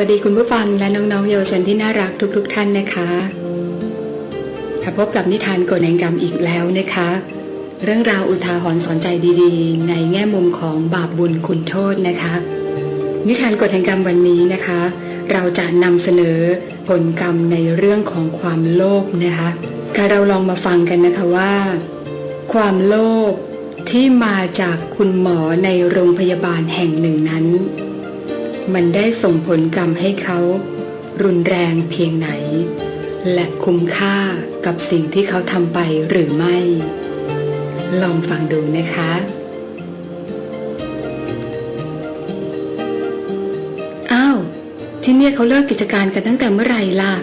สวัสดีคุณผู้ฟังและน้องๆเยาวชนที่น่ารักทุกๆทท่านนะคะค่ะพบกับนิทานกฎแห่งกรรมอีกแล้วนะคะ เรื่องราวอุทาหรณ์สอนใจดีๆ ในแง่มุมของบาปบุญคุณโทษนะคะ นิทานกฎแห่งกรรมวันนี้นะคะ เราจะนำเสนอผลกรรมในเรื่องของความโลภนะคะค่ะเราลองมาฟังกันนะคะว่า ความโลภที่มาจากคุณหมอในโรงพยาบาลแห่งหนึ่งนั้น มันได้ส่งผลกรรมให้เขา รุนแรงเพียงไหน และคุ้มค่ากับสิ่งที่เขาทำไปหรือไม่ ลองฟังดูนะคะ อ้าว ที่เนี่ยเขาเลิกกิจการกันตั้งแต่เมื่อไหร่ล่ะ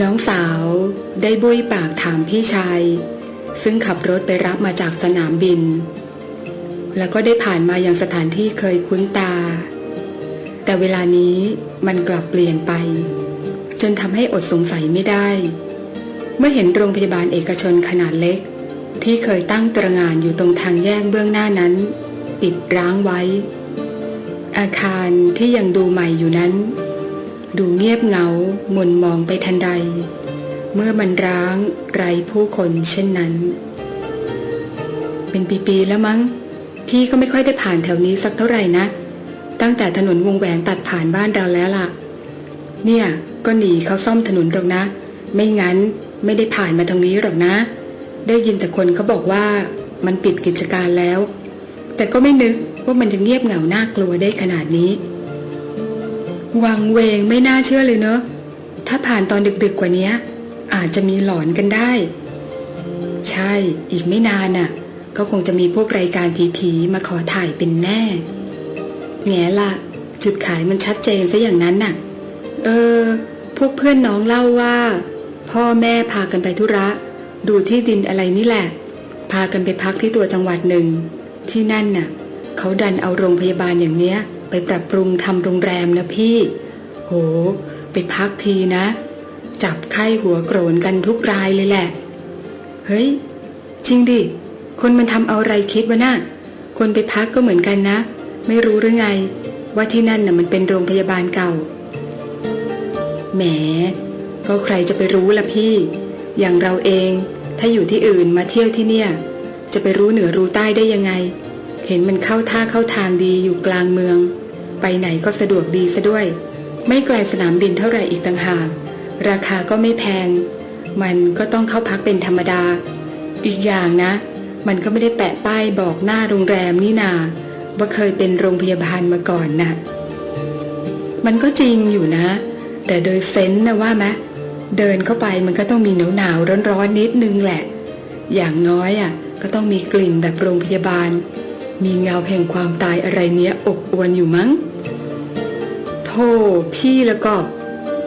น้องสาวได้บุยปากถามพี่ชาย ซึ่งขับรถไปรับมาจากสนามบิน แล้วก็ได้ผ่านมาอยังสถานที่เคยคุ้นตา แต่เวลานี้มันกลับเปลี่ยนไป จนทำให้อดสงสัยไม่ได้ เมื่อเห็นโรงพยาบาลเอกชนขนาดเล็ก ที่เคยตั้งตระงานอยู่ตรงทางแยกเบื้องหน้านั้น ปิดร้างไว้ อาคารที่ยังดูใหม่อยู่นั้น ดูเงียบเหงาหมุนมองไปทันใด เมื่อมันร้างไร้ผู้คนเช่นนั้น เป็นปีๆแล้วมั้ง พี่ก็ไม่ค่อยได้ผ่านแถวนี้สักเท่าไหร่นะ ตั้งแต่ถนนวงแหวนตัดผ่านบ้านเราแล้วล่ะ เนี่ย ก็หนีเขาซ่อมถนนหรอกนะ ไม่งั้นไม่ได้ผ่านมาทางนี้หรอกนะ ได้ยินแต่คนเขาบอกว่ามันปิดกิจการแล้ว แต่ก็ไม่นึกว่ามันจะเงียบเหงาน่ากลัวได้ขนาดนี้ วังเวงไม่น่าเชื่อเลยเนอะถ้าผ่านตอนดึกๆกว่านี้อาจจะมีหลอนกันได้ ใช่อีกไม่นานน่ะ ก็คงจะมีพวกรายการผีๆมาขอถ่ายเป็นแน่ แง่ละจุดขายมันชัดเจนซะอย่างนั้นน่ะ เออ พวกเพื่อนน้องเล่าว่า พ่อแม่พากันไปธุระ ดูที่ดินอะไรนี่แหละ พากันไปพักที่ตัวจังหวัดหนึ่ง ที่นั่นน่ะ เขาดันเอาโรงพยาบาลอย่างเนี้ย ไปปรับปรุงทำโรงแรมนะพี่ โห ไปพักทีนะ จับไข้หัวโกรนกันทุกรายเลยแหละ เฮ้ย จริงดิ คนมันทำเอาอะไรคิดวะน่ะคนไปพักก็เหมือนกันนะ ไม่รู้หรือไง ว่าที่นั่นน่ะมันเป็นโรงพยาบาลเก่า แหม ก็ใครจะไปรู้ล่ะพี่ อย่างเราเอง ถ้าอยู่ที่อื่นมาเที่ยวที่เนี่ย จะไปรู้เหนือรู้ใต้ได้ยังไง เห็นมันเข้าท่าเข้าทางดีอยู่กลางเมือง ไปไหนก็สะดวกดีซะด้วย ไม่ไกลสนามบินเท่าไหร่อีกต่างหาก ราคาก็ไม่แพง มันก็ต้องเข้าพักเป็นธรรมดา อีกอย่างนะ มันก็ไม่ได้แปะป้ายบอกหน้าโรงแรมนี่นา ว่าเคยเป็นโรงพยาบาลมาก่อนนะมันก็จริงอยู่นะ แต่โดยเซนส์นะว่าไหมเดินเข้าไปมันก็ต้องมีหนาวหนาวร้อนร้อนนิดนึงแหละ อย่างน้อยอะ ก็ต้องมีกลิ่นแบบโรงพยาบาล มีเงาแห่งความตายอะไรเนี้ยอบอวนอยู่มั้งโธ่พี่แล้วก็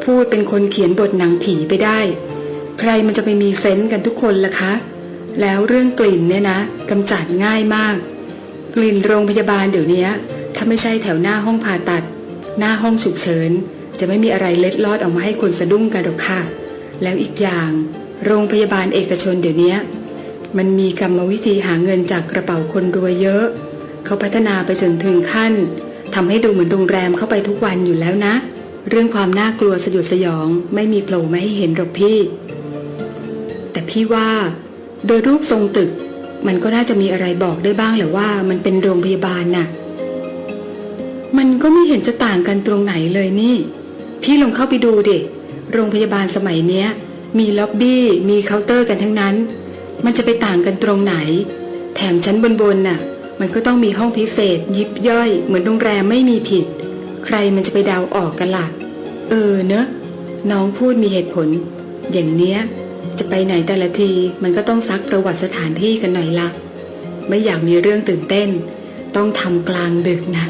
พูดเป็นคนเขียนบทหนังผีไปได้ ใครมันจะไปมีเซนส์กันทุกคนล่ะคะ แล้วเรื่องกลิ่นเนี่ยนะกำจัดง่ายมาก กลิ่นโรงพยาบาลเดี๋ยวนี้ถ้าไม่ใช่แถวหน้าห้องผ่าตัด หน้าห้องฉุกเฉิน จะไม่มีอะไรเล็ดลอดออกมาให้คนสะดุ้งกันหรอกค่ะ แล้วอีกอย่าง โรงพยาบาลเอกชนเดี๋ยวนี้มันมีกรรมวิธีหาเงินจากกระเป๋าคนรวยเยอะ เขาพัฒนาไปจนถึงขั้นทำให้ดูเหมือนโรงแรมเข้าไปทุกวันอยู่แล้วนะ เรื่องความน่ากลัวสยดสยองไม่มีโผล่มาให้เห็นหรอกพี่ แต่พี่ว่า โดยรูปทรงตึก มันก็น่าจะมีอะไรบอกได้บ้างแหละว่ามันเป็นโรงพยาบาลน่ะ มันก็ไม่เห็นจะต่างกันตรงไหนเลยนี่ พี่ลองเข้าไปดูดิโรงพยาบาลสมัยเนี้ย มีล็อบบี้ มีเคาน์เตอร์กันทั้งนั้น มันจะไปต่างกันตรงไหน แถมชั้นบนๆน่ะ มันก็ต้องมีห้องพิเศษ ยิบย่อย เหมือนโรงแรมไม่มีผิด ใครมันจะไปเดาออกกันล่ะ เออเนอะน้องพูดมีเหตุผล อย่างเนี้ย จะไปไหนแต่ละทีมันก็ต้องซักประวัติสถานที่กันหน่อยละไม่อยากมีเรื่องตื่นเต้น ต้องทำกลางดึกนะ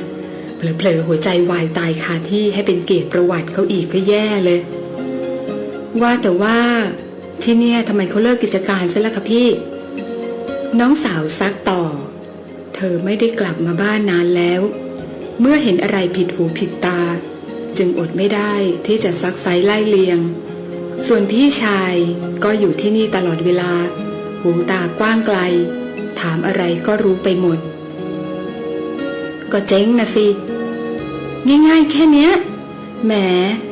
เผลอๆหัวใจวายตายคาที่ให้เป็นเกียรติประวัติเขาอีกก็แย่เลย ว่าแต่ว่าที่เนี่ยทำไมเขาเลิกกิจการซะละคะพี่ น้องสาวซักต่อ เธอไม่ได้กลับมาบ้านนานแล้ว เมื่อเห็นอะไรผิดหูผิดตา จึงอดไม่ได้ที่จะซักไซไล่เลียง ส่วนพี่ชายก็อยู่ที่นี่ตลอดเวลา หูตากว้างไกล ถามอะไรก็รู้ไปหมด ก็เจ๊งนะสิ ง่ายๆ แค่เนี้ย แหม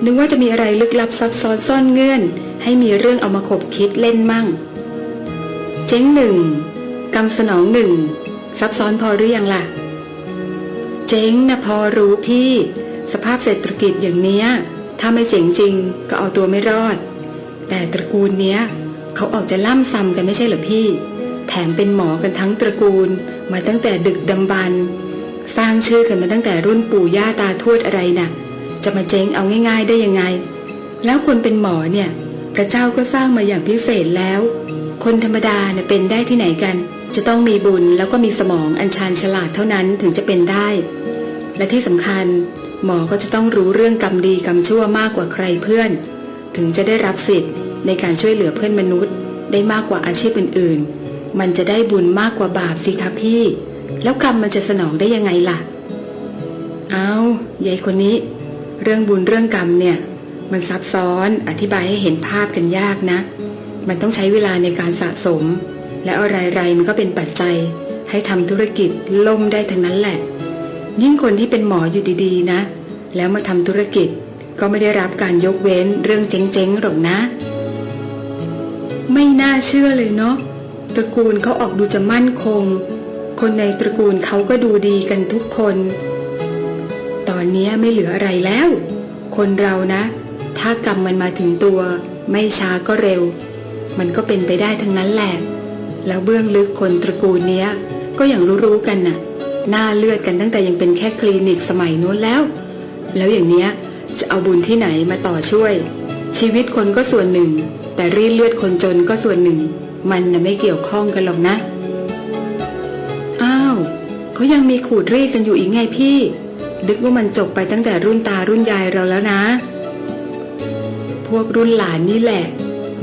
นึกว่าจะมีอะไรลึกลับซับซ้อนซ่อนเงื่อน ให้มีเรื่องเอามาขบคิดเล่นมั่ง เจ๊งหนึ่งกำสนองหนึ่งซับซ้อนพอหรือยังล่ะ เจ๊งนะพอรู้พี่ สภาพเศรษฐกิจอย่างเนี้ย ถ้าไม่เจ๋งจริงก็เอาตัวไม่รอด แต่ตระกูลเนี้ยเขาออกจะล่ำซ้ำกันไม่ใช่เหรอพี่ แถมเป็นหมอกันทั้งตระกูล มาตั้งแต่ดึกดำบรรพ์สร้างชื่อกันมาตั้งแต่รุ่นปู่ย่าตาทวดอะไรน่ะ จะมาเจ๊งเอาง่าย ๆได้ยังไง แล้วคนเป็นหมอเนี่ย พระเจ้าก็สร้างมาอย่างพิเศษแล้ว คนธรรมดาเนี่ยเป็นได้ที่ไหนกัน จะต้องมีบุญแล้วก็มีสมองอัญชานฉลาดเท่านั้นถึงจะเป็นได้ และที่สำคัญ หมอก็จะต้องรู้เรื่องกรรมดีกรรมชั่วมากกว่าใครเพื่อน ถึงจะได้รับสิทธิ์ในการช่วยเหลือเพื่อนมนุษย์ ได้มากกว่าอาชีพอื่นๆ มันจะได้บุญมากกว่าบาปสิคะพี่ แล้วกรรมมันจะสนองได้ยังไงล่ะ เอายายคนนี้ เรื่องบุญเรื่องกรรมเนี่ย มันซับซ้อนอธิบายให้เห็นภาพกันยากนะ มันต้องใช้เวลาในการสะสม และอะไรๆมันก็เป็นปัจจัย ให้ทำธุรกิจล่มได้ทั้งนั้นแหละ ยิ่งคนที่เป็นหมออยู่ดีๆนะ แล้วมาทำธุรกิจ ก็ไม่ได้รับการยกเว้นเรื่องเจ๊งๆหรอกนะ ไม่น่าเชื่อเลยเนาะตระกูลเขาออกดูจะมั่นคง คนในตระกูลเขาก็ดูดีกันทุกคน ตอนนี้ไม่เหลืออะไรแล้ว คนเรานะ ถ้ากรรมมันมาถึงตัว ไม่ช้าก็เร็ว มันก็เป็นไปได้ทั้งนั้นแหละ แล้วเบื้องลึกคนตระกูลเนี้ย ก็อย่างรู้ๆกันน่ะหน้าเลือดกันตั้งแต่ยังเป็นแค่คลินิกสมัยนู้นแล้ว แล้วอย่างเนี้ย จะเอาบุญที่ไหนมาต่อช่วย ชีวิตคนก็ส่วนหนึ่ง แต่รีดเลือดคนจนก็ส่วนหนึ่ง มันน่ะไม่เกี่ยวข้องกันหรอกนะ อ้าวเขายังมีขูดรีดกันอยู่อีกไงพี่นึกว่ามันจบไปตั้งแต่รุ่นตารุ่นยายเราแล้วนะ พวกรุ่นหลานนี่แหละ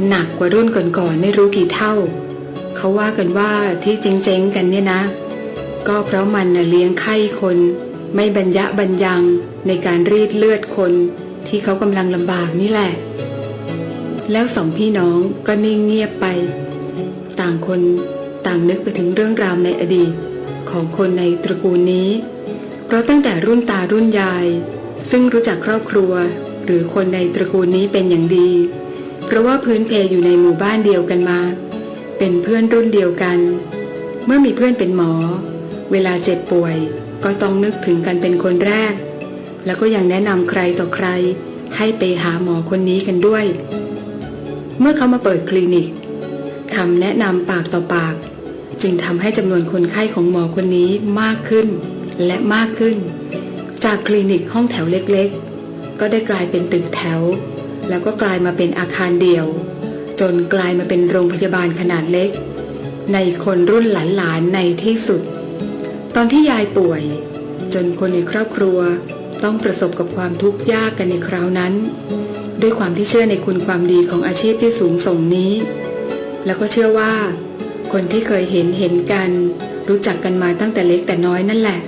หนักกว่ารุ่นก่อนๆไม่รู้กี่เท่า เขาว่ากันว่าที่เจ๊งๆกันเนี่ยนะ ก็เพราะมันน่ะเลี้ยงไข้คน ไม่บรรยะบรรยัง ในการรีดเลือดคนที่เขากำลังลำบากนี่แหละ แล้วสองพี่น้องก็นิ่งเงียบไป ต่างคนต่างนึกไปถึงเรื่องราวในอดีตของคนในตระกูลนี้ เพราะตั้งแต่รุ่นตารุ่นยาย ซึ่งรู้จักครอบครัว หรือคนในตระกูลนี้เป็นอย่างดี เพราะว่าพื้นเพยอยู่ในหมู่บ้านเดียวกันมา เป็นเพื่อนรุ่นเดียวกัน เมื่อมีเพื่อนเป็นหมอ เวลาเจ็บป่วย ก็ต้องนึกถึงกันเป็นคนแรก แล้วก็ยังแนะนำใครต่อใคร ให้ไปหาหมอคนนี้กันด้วย เมื่อเขามาเปิดคลินิกคำแนะนำปากต่อปาก จึงทำให้จำนวนคนไข้ของหมอคนนี้มากขึ้น และมากขึ้น จากคลินิกห้องแถวเล็กๆ ก็ได้กลายเป็นตึกแถว แล้วก็กลายมาเป็นอาคารเดี่ยว จนกลายมาเป็นโรงพยาบาลขนาดเล็ก ในคนรุ่นหลานๆในที่สุด ตอนที่ยายป่วย จนคนในครอบครัว ต้องประสบกับความทุกข์ยากกันในคราวนั้น ด้วยความที่เชื่อในคุณความดีของอาชีพที่สูงส่งนี้ แล้วก็เชื่อว่า คนที่เคยเห็นเห็นกัน รู้จักกันมาตั้งแต่เล็กแต่น้อยนั่นแหละ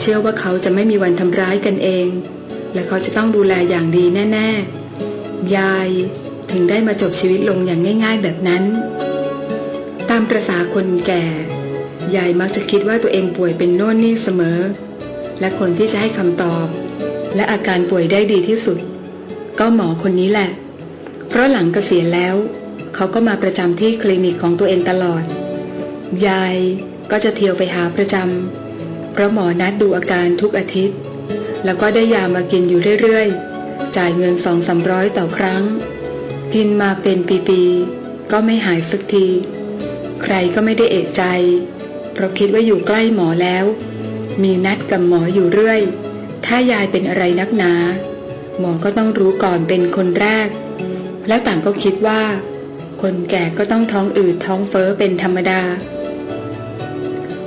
เชื่อว่าเขาจะไม่มีวันทำร้ายกันเอง และเขาจะต้องดูแลอย่างดีแน่ ๆ ยายถึงได้มาจบชีวิตลงอย่างง่าย ๆ แบบนั้น ตามประษาคนแก่ยายมักจะคิดว่าตัวเองป่วยเป็นโน่นนี่เสมอ และคนที่จะให้คำตอบ และอาการป่วยได้ดีที่สุด ก็หมอคนนี้แหละ เพราะหลังเกษียณแล้ว เขาก็มาประจำที่คลินิกของตัวเองตลอด ยายก็จะเที่ยวไปหาประจำเพราะหมอนัดดูอาการทุกอาทิตย์ แล้วก็ได้ยามากินอยู่เรื่อยๆ จ่ายเงินสองสามร้อยต่อครั้ง กินมาเป็นปีๆก็ไม่หายสักที ใครก็ไม่ได้เอกใจ เพราะคิดว่าอยู่ใกล้หมอแล้ว มีนัดกับหมออยู่เรื่อย ถ้ายายเป็นอะไรนักหนา หมอก็ต้องรู้ก่อนเป็นคนแรก แล้วต่างก็คิดว่า คนแก่ก็ต้องท้องอืดท้องเฟ้อเป็นธรรมดา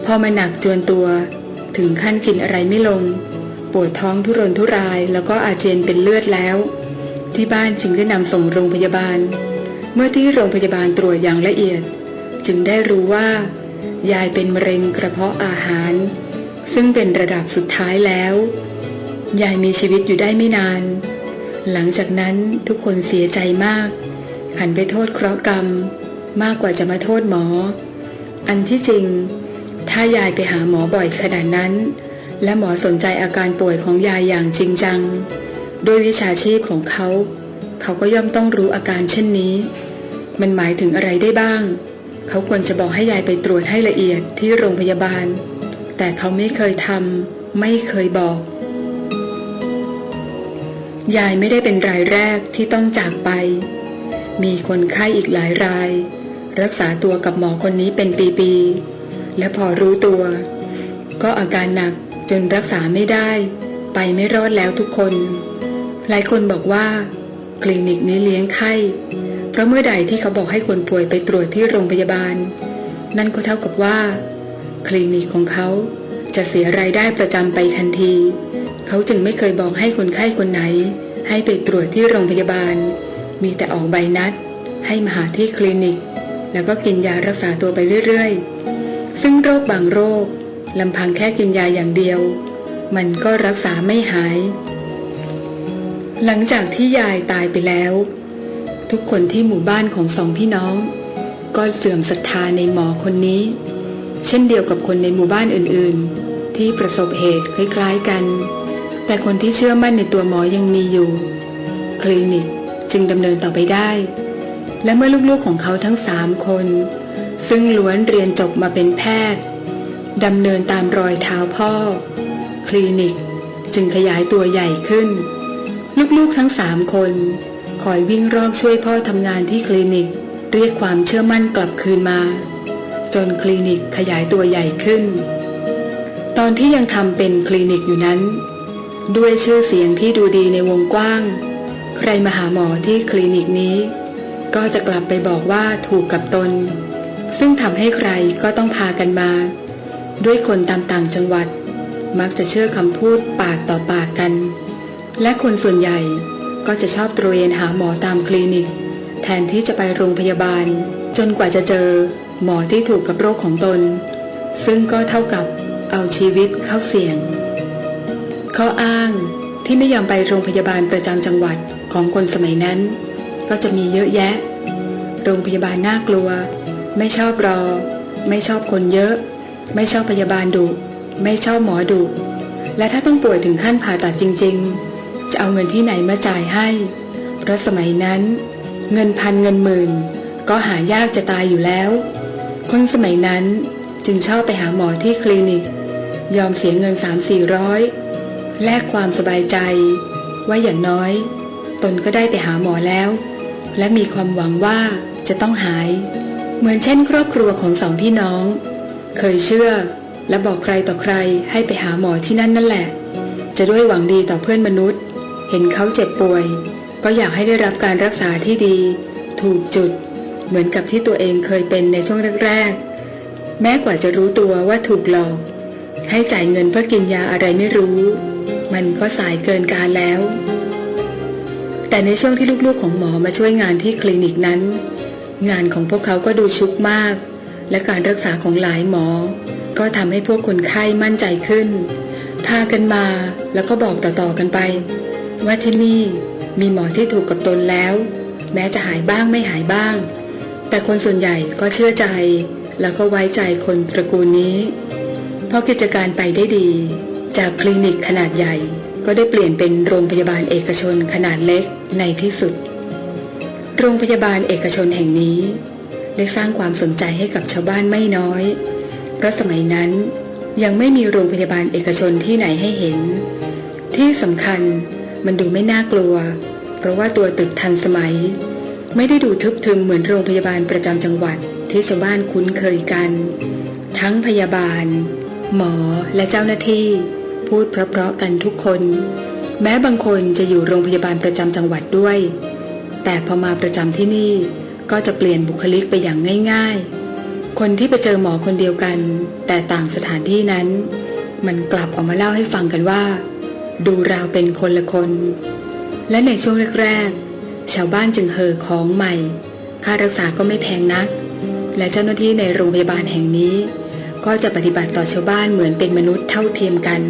พอมาหนักจวนตัว ถึงขั้นกินอะไรไม่ลง ปวดท้องทุรนทุรายแล้วก็อาเจียนเป็นเลือดแล้ว ที่บ้านจึงได้นำส่งโรงพยาบาล เมื่อที่โรงพยาบาลตรวจอย่างละเอียด จึงได้รู้ว่า ยายเป็นมะเร็งกระเพาะอาหาร ซึ่งเป็นระดับสุดท้ายแล้ว ยายมีชีวิตอยู่ได้ไม่นาน หลังจากนั้นทุกคนเสียใจมาก หันไปโทษเคราะห์กรรม มากกว่าจะมาโทษหมอ อันที่จริง ถ้ายายไปหาหมอบ่อยขนาดนั้น และหมอสนใจอาการป่วยของยายอย่างจริงจัง ด้วยวิชาชีพของเขา เขาก็ย่อมต้องรู้อาการเช่นนี้ มันหมายถึงอะไรได้บ้าง เขาควรจะบอกให้ยายไปตรวจให้ละเอียดที่โรงพยาบาล แต่เขาไม่เคยทำไม่เคยบอก ยายไม่ได้เป็นรายแรกที่ต้องจากไป มีคนไข้อีกหลายราย รักษาตัวกับหมอคนนี้เป็นปีๆ และพอรู้ตัว ก็อาการหนักจนรักษาไม่ได้ ไปไม่รอดแล้วทุกคน หลายคนบอกว่า คลินิกนี้เลี้ยงไข้ เพราะเมื่อใดที่เขาบอกให้คนป่วยไปตรวจที่โรงพยาบาล นั่นก็เท่ากับว่า คลินิกของเขา จะเสียรายได้ประจำไปทันที เขาจึงไม่เคยบอกให้คนไข้คนไหน ให้ไปตรวจที่โรงพยาบาล มีแต่ออกใบนัด ให้มาหาที่คลินิก แล้วก็กินยารักษาตัวไปเรื่อยๆ ซึ่งโรคบางโรคลำพังแค่กินยาอย่างเดียว มันก็รักษาไม่หาย หลังจากที่ยายตายไปแล้ว ทุกคนที่หมู่บ้านของสองพี่น้อง ก็เสื่อมศรัทธาในหมอคนนี้ เช่นเดียวกับคนในหมู่บ้านอื่นๆ ที่ประสบเหตุคล้ายๆกัน แต่คนที่เชื่อมั่นในตัวหมอยังมีอยู่ คลินิกจึงดำเนินต่อไปได้ และเมื่อลูกๆของเขาทั้งสามคน ซึ่งล้วนเรียนจบมาเป็นแพทย์ดำเนินตามรอยเท้าพ่อ คลินิกจึงขยายตัวใหญ่ขึ้น ลูกๆทั้งสามคนคอยวิ่งรอกช่วยพ่อทำงานที่คลินิก เรียกความเชื่อมั่นกลับคืนมา จนคลินิกขยายตัวใหญ่ขึ้น ตอนที่ยังทำเป็นคลินิกอยู่นั้น ด้วยชื่อเสียงที่ดูดีในวงกว้าง ใครมาหาหมอที่คลินิกนี้ ก็จะกลับไปบอกว่าถูกกับตน ซึ่งทำให้ใครก็ต้องพากันมา ด้วยคนตามต่างจังหวัด มักจะเชื่อคำพูดปากต่อปากกัน และคนส่วนใหญ่ก็จะชอบตระเวนหาหมอตามคลินิก แทนที่จะไปโรงพยาบาล จนกว่าจะเจอ หมอที่ถูกกับโรคของตน ซึ่งก็เท่ากับเอาชีวิตเข้าเสี่ยง ข้ออ้างที่ไม่ยอมไปโรงพยาบาลประจำจังหวัดของคนสมัยนั้น ก็จะมีเยอะแยะ โรงพยาบาลน่ากลัว ไม่ชอบรอ ไม่ชอบคนเยอะ ไม่ชอบพยาบาลดุไม่ชอบหมอดุและถ้าต้องป่วยถึงขั้นผ่าตัดจริง ๆ จะเอาเงินที่ไหนมาจ่ายให้ เพราะสมัยนั้น เงินพันเงินหมื่น ก็หายากจะตายอยู่แล้ว คนสมัยนั้นจึงชอบไปหาหมอที่คลินิก ยอมเสียเงิน3 4 0 0แลกความสบายใจ ว่าอย่างน้อย ตนก็ได้ไปหาหมอแล้ว และมีความหวังว่าจะต้องหาย เหมือนเช่น ครอบครัวของสองพี่น้อง เคยเชื่อและบอกใครต่อใครให้ไปหาหมอที่นั่นนั่นแหละ จะด้วยหวังดีต่อเพื่อนมนุษย์ เห็นเขาเจ็บป่วย ก็อยากให้ได้รับการรักษาที่ดี ถูกจุด เหมือนกับที่ตัวเองเคยเป็นในช่วงแรกๆ แม้กว่าจะรู้ตัวว่าถูกหลอก ให้จ่ายเงินเพื่อกินยาอะไรไม่รู้ มันก็สายเกินการแล้ว แต่ในช่วงที่ลูกๆของหมอมาช่วยงานที่คลินิกนั้น งานของพวกเขาก็ดูชุกมาก และการรักษาของหลายหมอ ก็ทำให้พวกคนไข้มั่นใจขึ้น พากันมาแล้วก็บอกต่อๆกันไป ว่าที่นี่มีหมอที่ถูกกับตนแล้ว แม้จะหายบ้างไม่หายบ้าง แต่คนส่วนใหญ่ก็เชื่อใจ แล้วก็ไว้ใจคนตระกูลนี้ เพราะกิจการไปได้ดี จากคลินิกขนาดใหญ่ ก็ได้เปลี่ยนเป็นโรงพยาบาลเอกชนขนาดเล็กในที่สุด โรงพยาบาลเอกชนแห่งนี้ ได้สร้างความสนใจให้กับชาวบ้านไม่น้อย เพราะสมัยนั้นยังไม่มีโรงพยาบาลเอกชนที่ไหนให้เห็น ที่สำคัญมันดูไม่น่ากลัว เพราะว่าตัวตึกทันสมัย ไม่ได้ดูทึบทึมเหมือนโรงพยาบาลประจำจังหวัดที่ชาวบ้านคุ้นเคยกัน ทั้งพยาบาล หมอและเจ้าหน้าที่ พูดเพราะๆกันทุกคน แม้บางคนจะอยู่โรงพยาบาลประจำจังหวัดด้วย แต่พอมาประจำที่นี่ก็จะเปลี่ยนบุคลิกไปอย่างง่าย ๆ คนที่ไปเจอหมอคนเดียวกัน แต่ต่างสถานที่นั้น มันกลับออกมาเล่าให้ฟังกันว่า ดูราวเป็นคนละคน และในช่วงแรกๆ ชาวบ้านจึงเห่อของใหม่ ค่ารักษาก็ไม่แพงนัก และเจ้าหน้าที่ในโรงพยาบาลแห่งนี้ ก็จะปฏิบัติต่อชาวบ้านเหมือนเป็นมนุษย์เท่าเทียมกัน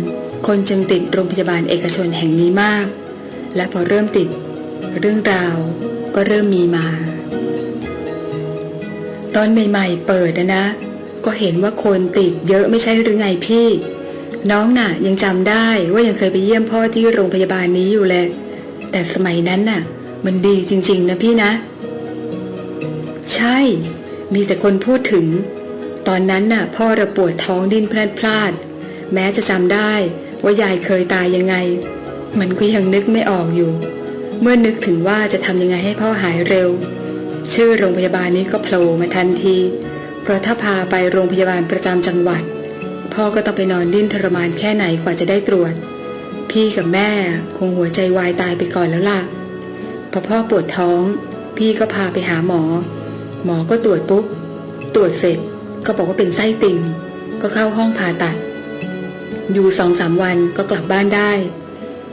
คนจึงติดโรงพยาบาลเอกชนแห่งนี้มาก และพอเริ่มติด เรื่องราวก็เริ่มมีมา ตอนใหม่ๆเปิดนะนะ ก็เห็นว่าคนติดเยอะไม่ใช่หรือไงพี่ น้องน่ะยังจำได้ว่ายังเคยไปเยี่ยมพ่อที่โรงพยาบาลนี้อยู่เลยแต่สมัยนั้นน่ะ มันดีจริง ๆ นะพี่นะ ใช่ มีแต่คนพูดถึง ตอนนั้นน่ะ พ่อระปวดท้องดิ้นพลาดพลาด แม้จะจำได้ว่ายายเคยตายยังไง มันก็ยังนึกไม่ออกอยู่ เมื่อนึกถึงว่าจะทำยังไงให้พ่อหายเร็ว ชื่อโรงพยาบาลนี้ก็โผล่มาทันที เพราะถ้าพาไปโรงพยาบาลประจำจังหวัด พ่อก็ต้องไปนอนดิ้นทรมานแค่ไหนกว่าจะได้ตรวจ พี่กับแม่คงหัวใจวายตายไปก่อนแล้วล่ะ พอพ่อปวดท้อง พี่ก็พาไปหาหมอ หมอก็ตรวจปุ๊บ ตรวจเสร็จก็บอกว่าเป็นไส้ติ่ง ก็เข้าห้องผ่าตัด อยู่สองสามวันก็กลับบ้านได้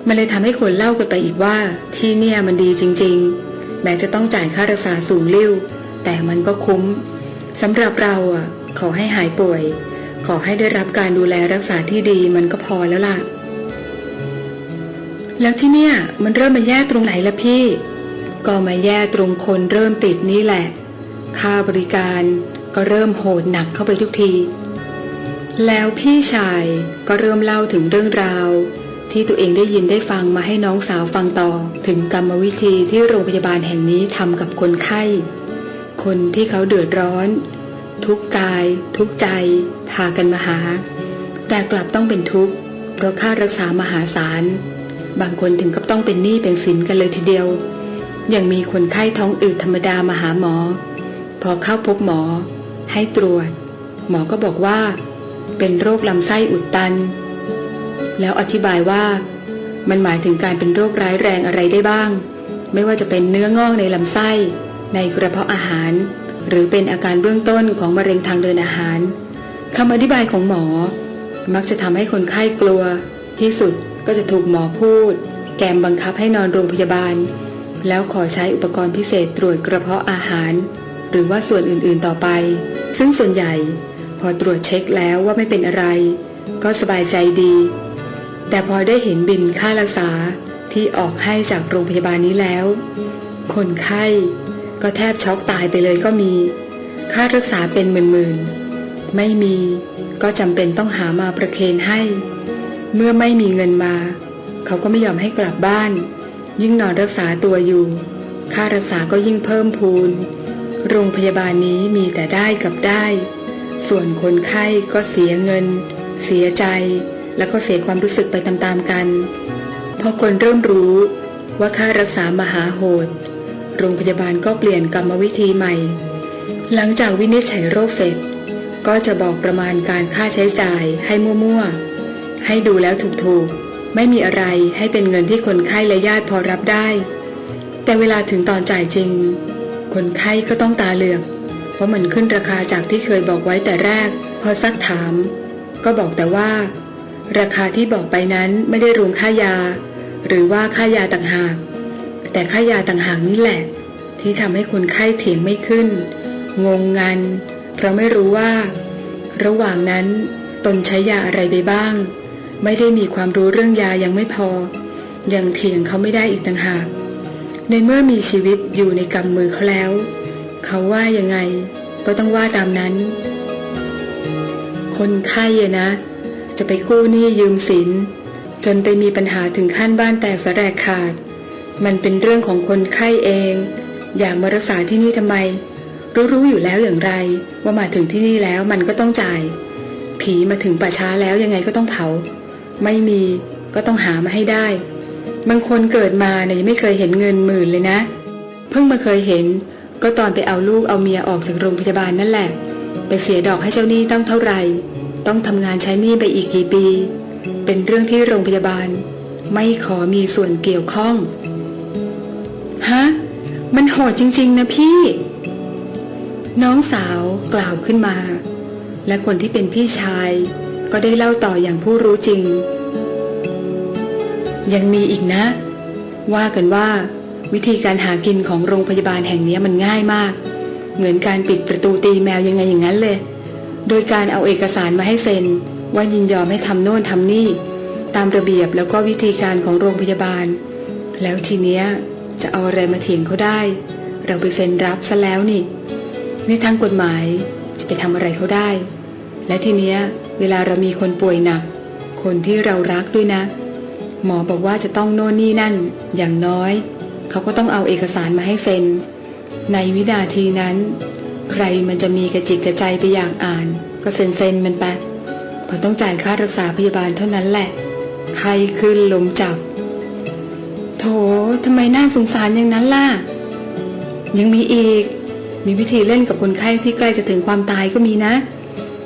มันเลยทำให้คนเล่ากันไปอีกว่า ที่เนี่ยมันดีจริง ๆ แม้จะต้องจ่ายค่ารักษาสูงลิ่วแต่มันก็คุ้มสำหรับเราอะขอให้หายป่วย ขอให้ได้รับการดูแลรักษาที่ดีมันก็พอแล้วล่ะ แล้วที่เนี่ยมันเริ่มมาแย่ตรงไหนละพี่ ก็มาแย่ตรงคนเริ่มติดนี่แหละ ค่าบริการก็เริ่มโหดหนักเข้าไปทุกที แล้วพี่ชายก็เริ่มเล่าถึงเรื่องราว ที่ตัวเองได้ยินได้ฟังมาให้น้องสาวฟังต่อ ถึงกรรมวิธีที่โรงพยาบาลแห่งนี้ทำกับคนไข้ คนที่เขาเดือดร้อน ทุกกาย ทุกใจพากันมาหา แต่กลับต้องเป็นทุกข์เพราะค่ารักษามหาศาล บางคนถึงกับต้องเป็นหนี้เป็นสินกันเลยทีเดียว ยังมีคนไข้ท้องอืดธรรมดามาหาหมอ พอเข้าพบหมอ ให้ตรวจ หมอก็บอกว่า เป็นโรคลำไส้อุดตัน แล้วอธิบายว่า มันหมายถึงการเป็นโรคร้ายแรงอะไรได้บ้าง ไม่ว่าจะเป็นเนื้องอกในลำไส้ ในกระเพาะอาหาร หรือเป็นอาการเบื้องต้นของมะเร็งทางเดินอาหารคำอธิบายของหมอ มักจะทำให้คนไข้กลัวที่สุด ก็จะถูกหมอพูด แกมบังคับให้นอนโรงพยาบาล แล้วขอใช้อุปกรณ์พิเศษตรวจกระเพาะอาหาร หรือว่าส่วนอื่นๆต่อไป ซึ่งส่วนใหญ่ พอตรวจเช็คแล้วว่าไม่เป็นอะไร ก็สบายใจดี แต่พอได้เห็นบินค่ารักษาที่ออกให้จากโรงพยาบาลนี้แล้ว คนไข้ก็แทบช็อกตายไปเลยก็มี ค่ารักษาเป็นหมื่นๆ ไม่มีก็จำเป็นต้องหามาประเคนให้ เมื่อไม่มีเงินมา เขาก็ไม่ยอมให้กลับบ้าน ยิ่งนอนรักษาตัวอยู่ ค่ารักษาก็ยิ่งเพิ่มพูน โรงพยาบาลนี้มีแต่ได้กับได้ ส่วนคนไข้ก็เสียเงิน เสียใจ แล้วก็เสียความรู้สึกไปตามๆกันพอคนเริ่มรู้ว่าค่ารักษามหาโหด โรงพยาบาลก็เปลี่ยนกรรมวิธีใหม่ หลังจากวินิจฉัยโรคเสร็จ ก็จะบอกประมาณการค่าใช้จ่ายให้มั่วๆ ให้ดูแล้วถูกๆ ไม่มีอะไรให้เป็นเงินที่คนไข้และญาติพอรับได้ แต่เวลาถึงตอนจ่ายจริง คนไข้ก็ต้องตาเหลือก เพราะมันขึ้นราคาจากที่เคยบอกไว้แต่แรก พอซักถาม ก็บอกแต่ว่า ราคาที่บอกไปนั้นไม่ได้รวมค่ายา หรือว่าค่ายาต่างหาก แต่ค่ายาต่างหากนี่แหละ ที่ทำให้คนไข้เถียงไม่ขึ้น งงงัน เพราะไม่รู้ว่า ระหว่างนั้นตนใช้ยาอะไรไปบ้าง ไม่ได้มีความรู้เรื่องยายังไม่พอ ยังเถียงเขาไม่ได้อีกต่างหาก ในเมื่อมีชีวิตอยู่ในกำมือเขาแล้ว เขาว่ายังไงก็ต้องว่าตามนั้น คนไข้อะนะ จะไปกู้หนี้ยืมสิน จนไปมีปัญหาถึงขั้นบ้านแตกสแลกขาด มันเป็นเรื่องของคนไข้เอง อยากมารักษาที่นี่ทำไม รู้ๆอยู่แล้วอย่างไร ว่ามาถึงที่นี่แล้วมันก็ต้องจ่าย ผีมาถึงป่าช้าแล้วยังไงก็ต้องเผา ไม่มีก็ต้องหามาให้ได้ บางคนเกิดมาเนี่ยยังไม่เคยเห็นเงินหมื่นเลยนะ เพิ่งมาเคยเห็นก็ตอนไปเอาลูกเอาเมียออกจากโรงพยาบาลนั่นแหละ ไปเสียดอกให้เจ้าหนี้ตั้งเท่าไหร่ ต้องทำงานใช้หนี้ไปอีกกี่ปี เป็นเรื่องที่โรงพยาบาล ไม่ขอมีส่วนเกี่ยวข้องฮะมันโหดจริง ๆ นะพี่ น้องสาวกล่าวขึ้นมา และคนที่เป็นพี่ชาย ก็ได้เล่าต่ออย่างผู้รู้จริง ยังมีอีกนะ ว่ากันว่า วิธีการหากินของโรงพยาบาลแห่งนี้มันง่ายมาก เหมือนการปิดประตูตีแมวยังไงอย่างนั้นเลย โดยการเอาเอกสารมาให้เซ็น ว่ายินยอมให้ทำโน่นทำนี่ ตามระเบียบแล้วก็วิธีการของโรงพยาบาล แล้วทีเนี้ยจะเอาอะไรมาเถียงเขาได้ เราไปเซ็นรับซะแล้วนี่ในทางกฎหมายจะไปทำอะไรเขาได้ และทีเนี้ย เวลาเรามีคนป่วยหนัก คนที่เรารักด้วยนะ หมอบอกว่าจะต้องโน่นนี่นั่น อย่างน้อย เขาก็ต้องเอาเอกสารมาให้เซ็น ในวินาทีนั้น ใครมันจะมีกระจิตกระใจไปอยากอ่าน ก็เซ็นเซ็นมันไปพอต้องจ่ายค่ารักษาพยาบาลเท่านั้นแหละ ใครขึ้นลมจับ โถทำไมน่าสงสารอย่างนั้นล่ะ ยังมีอีก มีวิธีเล่นกับคนไข้ที่ใกล้จะถึงความตายก็มีนะ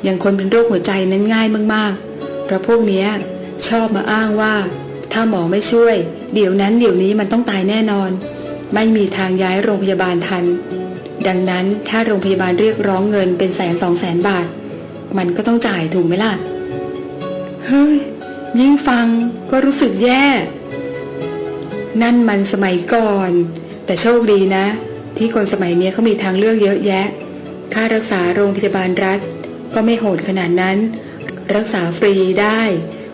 อย่างคนเป็นโรคหัวใจนั้นง่ายมากๆ เพราะพวกนี้ชอบมาอ้างว่า ถ้าหมอไม่ช่วย เดี๋ยวนั้นเดี๋ยวนี้มันต้องตายแน่นอน ไม่มีทางย้ายโรงพยาบาลทัน ดังนั้นถ้าโรงพยาบาลเรียกร้องเงินเป็นแสนสองแสนบาท มันก็ต้องจ่ายถูกไหมล่ะ เฮ้ย ยิ่งฟังก็รู้สึกแย่ นั่นมันสมัยก่อน แต่โชคดีนะ ที่คนสมัยนี้เขามีทางเลือกเยอะแยะ ค่ารักษาโรงพยาบาลรัฐ ก็ไม่โหดขนาดนั้น รักษาฟรีได้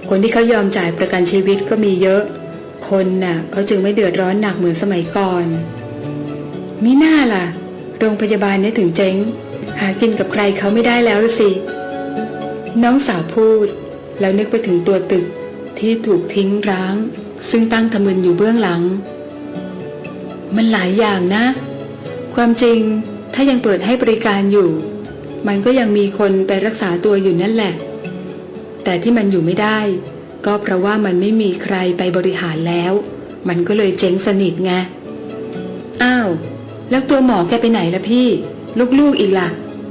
คนที่เขายอมจ่ายประกันชีวิตก็มีเยอะ คนน่ะเขาจึงไม่เดือดร้อนหนักเหมือนสมัยก่อนมิน่าล่ะ โรงพยาบาลเนี่ยถึงเจ๊ง หากินกับใครเขาไม่ได้แล้วสิ น้องสาวพูด แล้วนึกไปถึงตัวตึกที่ถูกทิ้งร้าง ซึ่งตั้งทะมึนอยู่เบื้องหลัง มันหลายอย่างนะ ความจริงถ้ายังเปิดให้บริการอยู่ มันก็ยังมีคนไปรักษาตัวอยู่นั่นแหละ แต่ที่มันอยู่ไม่ได้ ก็เพราะว่ามันไม่มีใครไปบริหารแล้ว มันก็เลยเจ๊งสนิทไง อ้าว แล้วตัวหมอแกไปไหนล่ะพี่ ลูกๆอีกล่ะ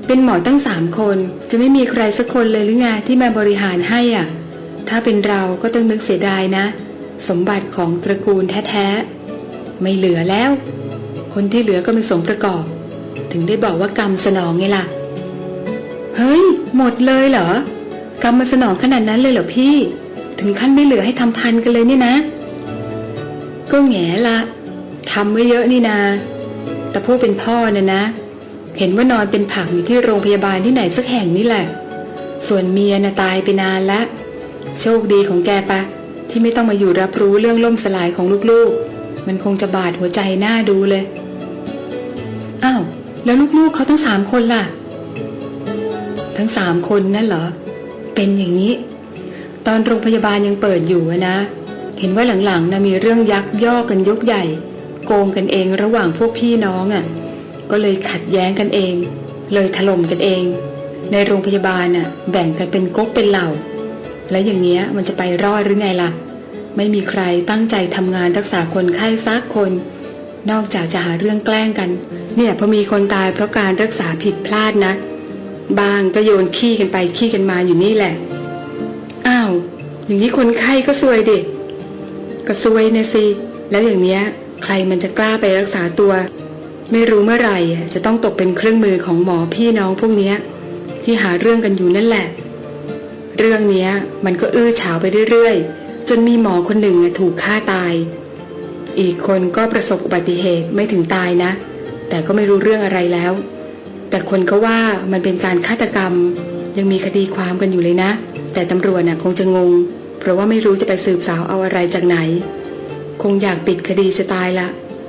เป็นหมอตั้งสามคน จะไม่มีใครสักคนเลยหรือไงที่มาบริหารให้อะ ถ้าเป็นเราก็ต้องนึกเสียดายนะ สมบัติของตระกูลแท้ๆ ไม่เหลือแล้ว คนที่เหลือก็ไม่สมประกอบ ถึงได้บอกว่ากรรมสนองไงล่ะ เฮ้ย หมดเลยเหรอกรรมมันสนองขนาดนั้นเลยเหรอพี่ ถึงขั้นไม่เหลือให้ทำพันกันเลยเนี่ยนะ ก็แง่ละทำไว้เยอะนี่นา แต่ผู้เป็นพ่อน่ะนะ เห็นว่านอนเป็นผักอยู่ที่โรงพยาบาลที่ไหนสักแห่งนี่แหละ ส่วนเมียน่ะตายไปนานแล้วโชคดีของแกปะ ที่ไม่ต้องมาอยู่รับรู้เรื่องล่มสลายของลูกๆ มันคงจะบาดหัวใจหน้าดูเลย อ้าว แล้วลูกๆเขาทั้งสามคนล่ะ ทั้งสามคนนั่นเหรอ เป็นอย่างนี้ ตอนโรงพยาบาลยังเปิดอยู่นะ เห็นว่าหลังๆนะมีเรื่องยักย่อกันยกใหญ่ โกงกันเองระหว่างพวกพี่น้องอะ่ะ ก็เลยขัดแย้งกันเอง เลยถล่มกันเอง ในโรงพยาบาลน่ะ แบ่งกันเป็นก๊กเป็นเหล่า แล้วอย่างเนี้ยมันจะไปรอดหรือไงล่ะ ไม่มีใครตั้งใจทำงานรักษาคนไข้ซักคน นอกจากจะหาเรื่องแกล้งกัน เนี่ยพอมีคนตายเพราะการรักษาผิดพลาดนะ บางก็โยนขี้กันไปขี้กันมาอยู่นี่แหละ อ้าว อย่างนี้คนไข้ก็ซวยดิ ก็ซวยนะสิ แล้วอย่างเนี้ย ใครมันจะกล้าไปรักษาตัว ไม่รู้เมื่อไหร่จะต้องตกเป็นเครื่องมือของหมอพี่น้องพวกเนี้ย ที่หาเรื่องกันอยู่นั่นแหละ เรื่องเนี้ย มันก็อื้อฉาวไปเรื่อยๆ จนมีหมอคนหนึ่งถูกฆ่าตาย อีกคนก็ประสบอุบัติเหตุไม่ถึงตายนะ แต่ก็ไม่รู้เรื่องอะไรแล้ว แต่คนก็ว่ามันเป็นการฆาตกรรม ยังมีคดีความกันอยู่เลยนะ แต่ตำรวจน่ะคงจะงง เพราะว่าไม่รู้จะไปสืบสาวเอาอะไรจากไหน คงอยากปิดคดีจะตายละ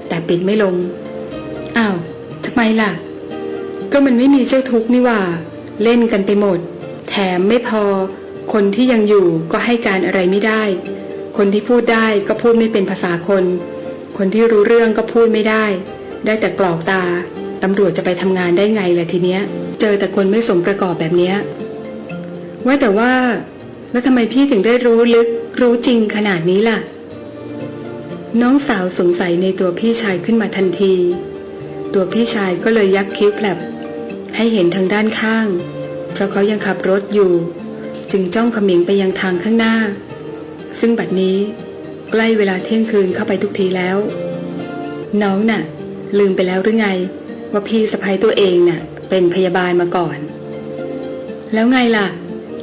แต่ปิดไม่ลง อ้าวทำไมล่ะ ก็มันไม่มีเจ้าทุกนี่ว่า เล่นกันไปหมด แถมไม่พอ คนที่ยังอยู่ก็ให้การอะไรไม่ได้ คนที่พูดได้ก็พูดไม่เป็นภาษาคน คนที่รู้เรื่องก็พูดไม่ได้ ได้แต่กรอกตา ตำรวจจะไปทำงานได้ไงล่ะทีเนี้ย เจอแต่คนไม่สมประกอบแบบเนี้ยว่าแต่ว่า แล้วทำไมพี่ถึงได้รู้ลึก รู้จริงขนาดนี้ล่ะ น้องสาวสงสัยในตัวพี่ชายขึ้นมาทันที ตัวพี่ชายก็เลยยักคิ้วแผลบให้เห็นทางด้านข้าง เพราะเขายังขับรถอยู่ จึงจ้องเขมิงไปยังทางข้างหน้า ซึ่งบัดนี้ใกล้เวลาเที่ยงคืนเข้าไปทุกทีแล้ว น้องน่ะ ลืมไปแล้วหรือไง ว่าพี่สะพ้ยตัวเองเน่ะเป็นพยาบาลมาก่อน แล้วไงล่ะ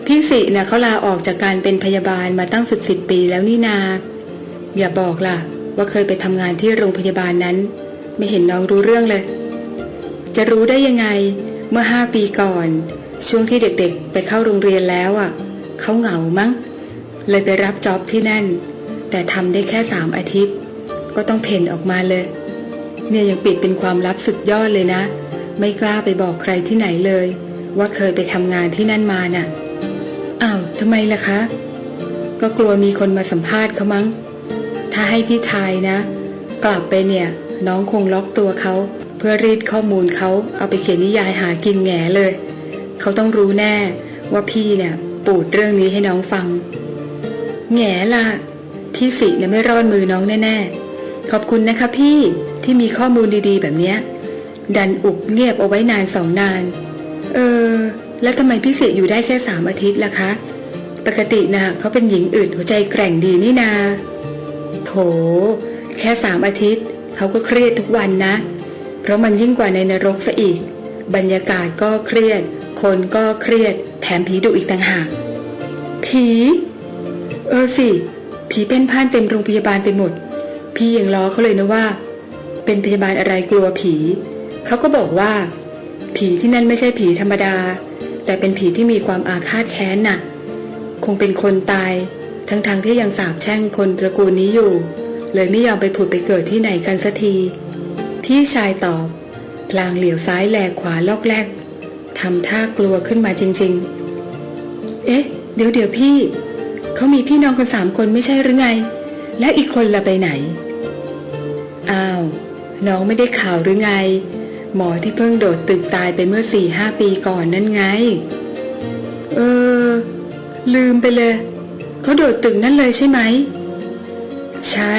พี่สิน่ะเขาลาออกจากการเป็นพยาบาลมาตั้งสิบสิบปีแล้วนี่นา อย่าบอกล่ะ ว่าเคยไปทำงานที่โรงพยาบาลนั้น ไม่เห็นน้องรู้เรื่องเลย จะรู้ได้ยังไงเมื่อห้าปีก่อน ช่วงที่เด็กๆ ไปเข้าโรงเรียนแล้วอะเขาเหงามั้ง เลยไปรับจ็อบที่นั่น แต่ทำได้แค่สามอาทิตย์ ก็ต้องเพ่นออกมาเลย เนี่ยยังปิดเป็นความลับสุดยอดเลยนะ ไม่กล้าไปบอกใครที่ไหนเลย ว่าเคยไปทำงานที่นั่นมาน่ะอ้าวทำไมล่ะคะ ก็กลัวมีคนมาสัมภาษณ์เขามั้ง ถ้าให้พี่ทายนะ กลับไปเนี่ย น้องคงล็อกตัวเขา เพื่อรีดข้อมูลเขาเอาไปเขียนนิยายหากินแง่เลย เขาต้องรู้แน่ว่าพี่เนี่ยปูดเรื่องนี้ให้น้องฟัง แง่ละพี่สิเนี่ยไม่รอดมือน้องแน่ๆ ขอบคุณนะคะพี่ ที่มีข้อมูลดีๆ แบบเนี้ย ดันอุบเงียบเอาไว้นานสองนาน เออ แล้วทำไมพี่สิอยู่ได้แค่สามอาทิตย์ล่ะคะ ปกตินะเขาเป็นหญิงอื่นหัวใจแกร่งดีนี่นา โถ แค่สามอาทิตย์เขาก็เครียดทุกวันนะ เพราะมันยิ่งกว่าในนรกซะอีก บรรยากาศก็เครียด คนก็เครียด แถมผีดุอีกต่างหาก ผี เออสิ ผีเป็นพ่านเต็มโรงพยาบาลไปหมด พี่ยังล้อเขาเลยนะว่า เป็นพยาบาลอะไรกลัวผี เขาก็บอกว่า ผีที่นั่นไม่ใช่ผีธรรมดา แต่เป็นผีที่มีความอาฆาตแค้นน่ะคงเป็นคนตาย ทั้งๆทที่ยังสาบแช่งคนตระกูลนี้อยู่ เลยไม่ยอมไปผุดไปเกิดที่ไหนกันสักที พี่ชายตอบพลางเหลียวซ้ายแลขวาลอกแลกทำท่ากลัวขึ้นมาจริง ๆ เอ๊ะ เดี๋ยวเดี๋ยวพี่ เขามีพี่น้องกันสามคนไม่ใช่หรือไง และอีกคนละไปไหน อ้าว น้องไม่ได้ข่าวหรือไง หมอที่เพิ่งโดดตึกตายไปเมื่อสี่ห้าปีก่อนนั่นไง เออ ลืมไปเลยเขาโดดตึกนั่นเลยใช่ไหม ใช่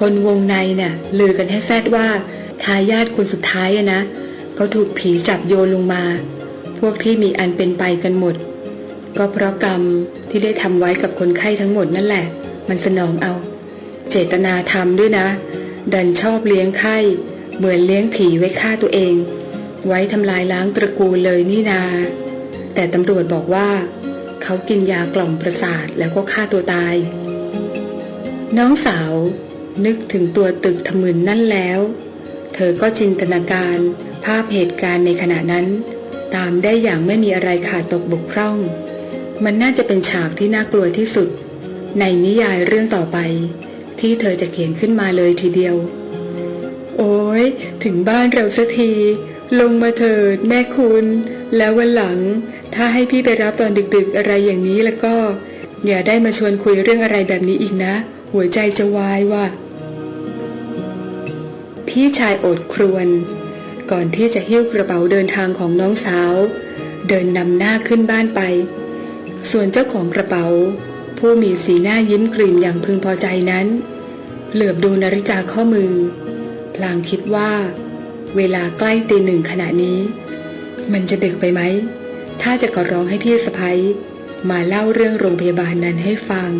คนวงในเนี่ยลือกันให้แซดว่าทายาทคนสุดท้ายอะนะเขาถูกผีจับโยนลงมา พวกที่มีอันเป็นไปกันหมด ก็เพราะกรรมที่ได้ทำไว้กับคนไข้ทั้งหมดนั่นแหละ มันสนองเอา เจตนาทำด้วยนะ ดันชอบเลี้ยงไข้ เหมือนเลี้ยงผีไว้ฆ่าตัวเอง ไว้ทำลายล้างตระกูลเลยนี่นา แต่ตำรวจบอกว่า เขากินยากล่อมประสาทแล้วก็ฆ่าตัวตาย น้องสาว นึกถึงตัวตึกทมึนนั่นแล้ว เธอก็จินตนาการภาพเหตุการณ์ในขณะนั้น ตามได้อย่างไม่มีอะไรขาดตกบกพร่อง มันน่าจะเป็นฉากที่น่ากลัวที่สุด ในนิยายเรื่องต่อไป ที่เธอจะเขียนขึ้นมาเลยทีเดียว โอ้ยถึงบ้านเราสักที ลงมาเถิดแม่คุณ แล้ววันหลัง ถ้าให้พี่ไปรับตอนดึกๆอะไรอย่างนี้แล้วก็ อย่าได้มาชวนคุยเรื่องอะไรแบบนี้อีกนะ หัวใจจะวายว่ะ พี่ชายอดครวญก่อนที่จะหิ้วกระเป๋าเดินทางของน้องสาว เดินนำหน้าขึ้นบ้านไป ส่วนเจ้าของกระเป๋า ผู้มีสีหน้ายิ้มกลิ่นอย่างพึงพอใจนั้น เหลือบดูนาฬิกาข้อมือ พลางคิดว่า เวลาใกล้ตีหนึ่งขณะนี้ มันจะดึกไปไหม ถ้าจะขอร้องให้พี่สะพ้ยมาเล่าเรื่องโรงพยาบาลนั้นให้ฟัง